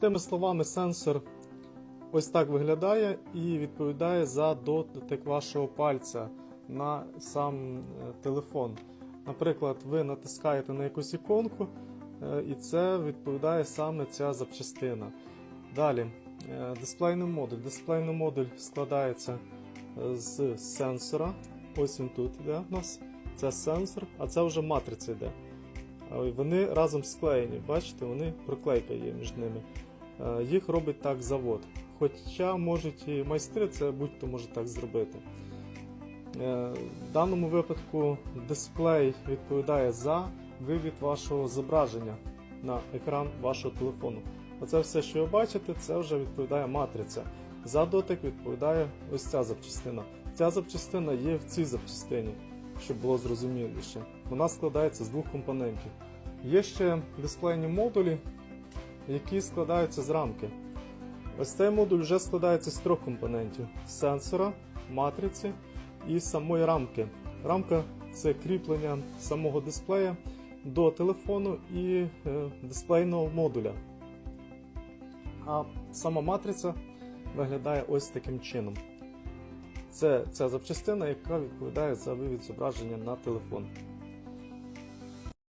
Тими словами, сенсор ось так виглядає і відповідає за дотик вашого пальця на сам е, телефон. Наприклад, ви натискаєте на якусь іконку, е, і це відповідає саме ця запчастина. Далі, е, дисплейний модуль. Дисплейний модуль складається з сенсора. Ось він тут йде у нас. Це сенсор, а це вже матриця йде. Вони разом склеєні, бачите, вони проклейка є між ними. Їх робить так завод. Хоча можуть і майстри, це будь-хто може так зробити. Е, В даному випадку дисплей відповідає за вивід вашого зображення на екран вашого телефону. Оце все, що ви бачите, це вже відповідає матриця. За дотик відповідає ось ця запчастина. Ця запчастина є в цій запчастині, щоб було зрозуміліше. Вона складається з двох компонентів. Є ще дисплейні модулі, які складаються з рамки. Ось цей модуль вже складається з трьох компонентів: сенсора, матриці і самої рамки. Рамка це кріплення самого дисплея до телефону і е, дисплейного модуля. А сама матриця виглядає ось таким чином. Це ця запчастина, яка відповідає за вивід зображення на телефон.